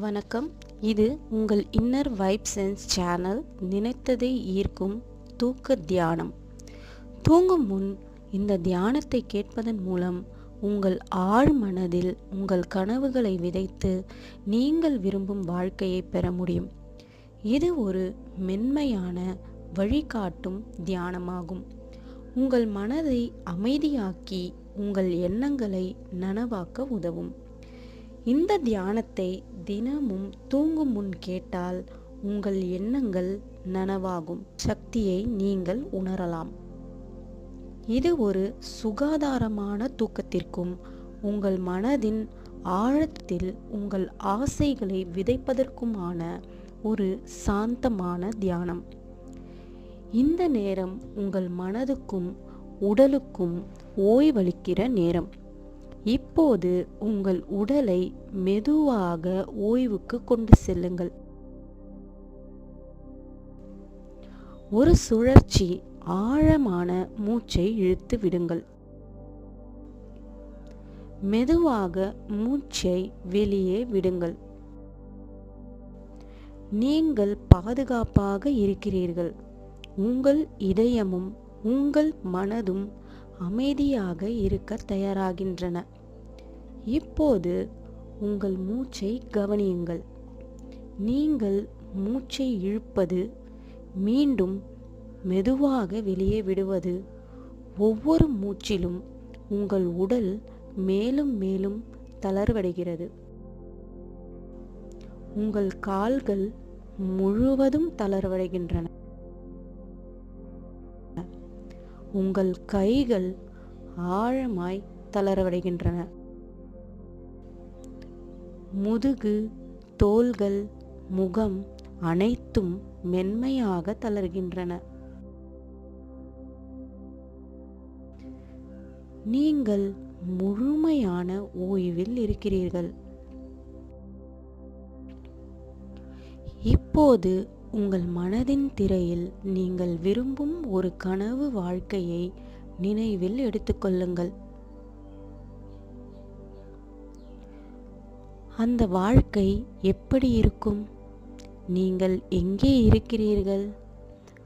வணக்கம். இது உங்கள் இன்னர் வைப் சென்ஸ் சேனல் நினைத்ததை ஈர்க்கும் தூக்க தியானம். தூங்கும் முன் இந்த தியானத்தை கேட்பதன் மூலம் உங்கள் ஆழ் மனதில் உங்கள் கனவுகளை விதைத்து நீங்கள் விரும்பும் வாழ்க்கையை பெற முடியும். இது ஒரு மென்மையான வழிகாட்டும் தியானமாகும். உங்கள் மனதை அமைதியாக்கி உங்கள் எண்ணங்களை நனவாக்க உதவும். இந்த தியானத்தை தினமும் தூங்கும் முன் கேட்டால் உங்கள் எண்ணங்கள் நனவாகும். சக்தியை நீங்கள் உணரலாம். இது ஒரு சுகாதாரமான தூக்கத்திற்கும் உங்கள் மனதின் ஆழத்தில் உங்கள் ஆசைகளை விதைப்பதற்குமான ஒரு சாந்தமான தியானம். இந்த நேரம் உங்கள் மனதுக்கும் உடலுக்கும் ஓய்வளிக்கிற நேரம். இப்போது உங்கள் உடலை மெதுவாக ஓய்வுக்கு கொண்டு செல்லுங்கள். ஒரு சுழற்சி ஆழமான மூச்சை இழுத்து விடுங்கள். மெதுவாக மூச்சை வெளியே விடுங்கள். நீங்கள் பாதுகாப்பாக இருக்கிறீர்கள். உங்கள் இதயமும் உங்கள் மனதும் அமைதியாக இருக்க தயாராகின்றன. இப்போது உங்கள் மூச்சை கவனியுங்கள். நீங்கள் மூச்சை இழுப்பது மீண்டும் மெதுவாக வெளியே விடுவது. ஒவ்வொரு மூச்சிலும் உங்கள் உடல் மேலும் மேலும் தளர்வடைகிறது. உங்கள் கால்கள் முழுவதும் தளர்வடைகின்றன. உங்கள் கைகள் ஆழமாய் தளரவடைகின்றன. முதுகு தோள்கள் முகம் அனைத்தும் மென்மையாக தளர்கின்றன. நீங்கள் முழுமையான ஓய்வில் இருக்கிறீர்கள். இப்போது உங்கள் மனதின் திரையில் நீங்கள் விரும்பும் ஒரு கனவு வாழ்க்கையை நினைவில் எடுத்துக்கொள்ளுங்கள் அந்த வாழ்க்கை எப்படி இருக்கும்? நீங்கள் எங்கே இருக்கிறீர்கள்?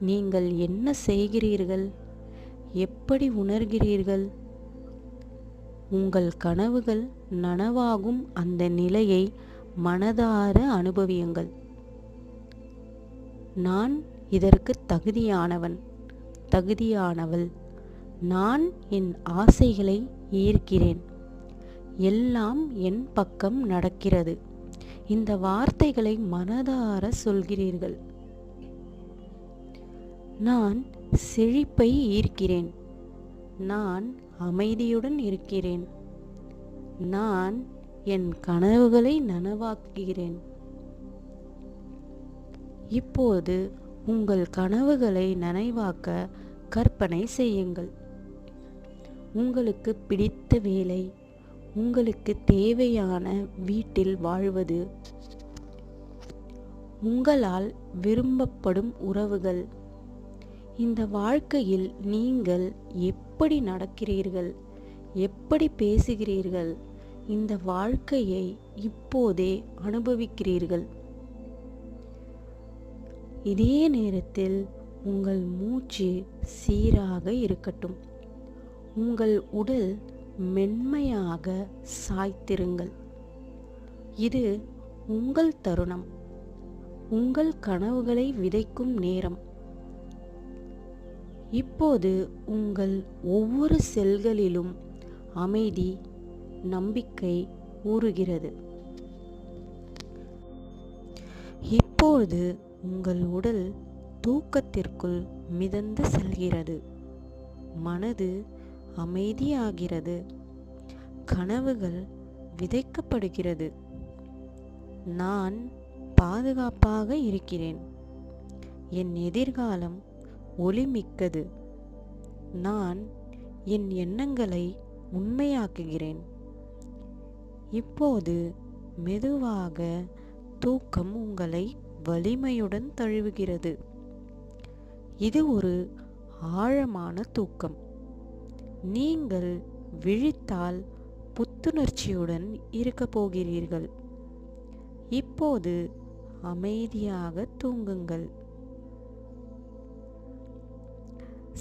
நீங்கள் என்ன செய்கிறீர்கள்? எப்படி உணர்கிறீர்கள்? உங்கள் கனவுகள் நனவாகும் அந்த நிலையை மனதார அனுபவியுங்கள். நான் இதற்கு தகுதியானவன் தகுதியானவள். நான் என் ஆசைகளை ஈர்க்கிறேன். எல்லாம் என் பக்கம் நடக்கிறது. இந்த வார்த்தைகளை மனதார சொல்கிறீர்கள். நான் செழிப்பை ஈர்க்கிறேன். நான் அமைதியுடன் இருக்கிறேன். நான் என் கனவுகளை நனவாக்குகிறேன். இப்போது உங்கள் கனவுகளை நனைவாக்க கற்பனை செய்யுங்கள். உங்களுக்கு பிடித்த வேலை உங்களுக்கு தேவையான வீட்டில் வாழ்வது. உங்களால் விரும்பப்படும் உறவுகள். இந்த வாழ்க்கையில் நீங்கள் எப்படி நடக்கிறீர்கள்? எப்படி பேசுகிறீர்கள்? இந்த வாழ்க்கையை இப்போதே அனுபவிக்கிறீர்கள். இதே நேரத்தில் உங்கள் மூச்சு சீராக இருக்கட்டும். உங்கள் உடல் மென்மையாக சாய்த்திருங்கள். இது உங்கள் தருணம். உங்கள் கனவுகளை விதைக்கும் நேரம். இப்போது உங்கள் ஒவ்வொரு செல்களிலும் அமைதி நம்பிக்கை ஊறுகிறது. இப்போது உங்கள் உடல் தூக்கத்திற்குள் மிதந்து செல்கிறது. மனது அமைதியாகிறது. கனவுகள் விதைக்கப்படுகிறது. நான் பாதுகாப்பாக இருக்கிறேன். என் எதிர்காலம் ஒளிமிக்கது. நான் என் எண்ணங்களை உண்மையாக்குகிறேன். இப்போது மெதுவாக தூக்கம் உங்களை வலிமையுடன் தழுவுகிறது. இது ஒரு ஆழமான தூக்கம். நீங்கள் விழித்தால் புத்துணர்ச்சியுடன் இருக்கப் போகிறீர்கள். இப்போது அமைதியாக தூங்குங்கள்.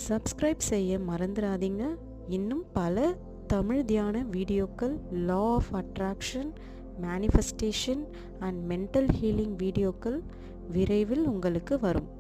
சப்ஸ்கிரைப் செய்ய மறந்துடாதீங்க. இன்னும் பல தமிழ் தியான வீடியோக்கள் law of attraction manifestation and mental healing வீடியோக்கள் விரைவில் உங்களுக்கு வரும்.